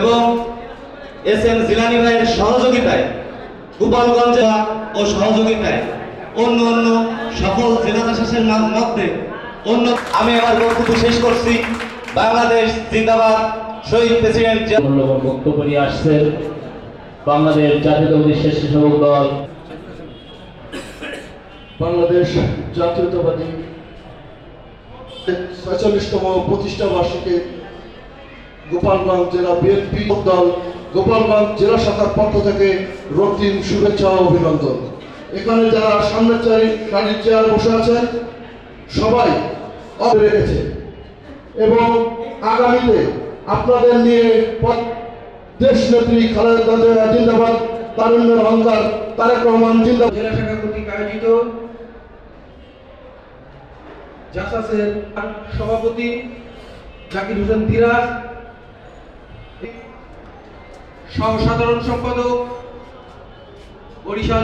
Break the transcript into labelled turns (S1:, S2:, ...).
S1: এবং S M Jilani ভাইয়ের সহযোগিতায় গোপালগঞ্জ ও সহযোগিতায় অন্য অন্য সফল জেলা প্রশাসনের মধ্যে অন্য আমি আমার বক্তব্য শেষ করছি। বাংলাদেশ জিন্দাবাদ। শহীদ প্রেসিডেন্ট
S2: মূল্যবান বক্তব্য নিয়ে আসছেন বাংলাদেশ জাতীয়তাবাদী স্বেচ্ছাসেবক দল।
S3: বাংলাদেশ জাতীয়তাবাদী ছয়চল্লিশতম প্রতিষ্ঠা বার্ষিকী গোপালগঞ্জ জেলা বিএনপি দল, গোপালগঞ্জ জেলা শাখার পক্ষ থেকে রক্তিম শুভেচ্ছা ও অভিনন্দন। এখানে যারা সামনের চারি সারির চেয়ার বসে আছেন, সবাই রেখেছে। এবং আগামীতে আপনাদের নিয়ে দেশ নেত্রী খালেদা জিন্দাবাদ, তারুণ্যের অহংকার, তারেক রহমান জিন্দাবাদ।
S4: জেলা শাখা কর্তৃক আয়োজিত জাসাসের সভাপতি জাকির হোসেন ধীরাজ সহ সাধারণ সম্পাদক বরিশাল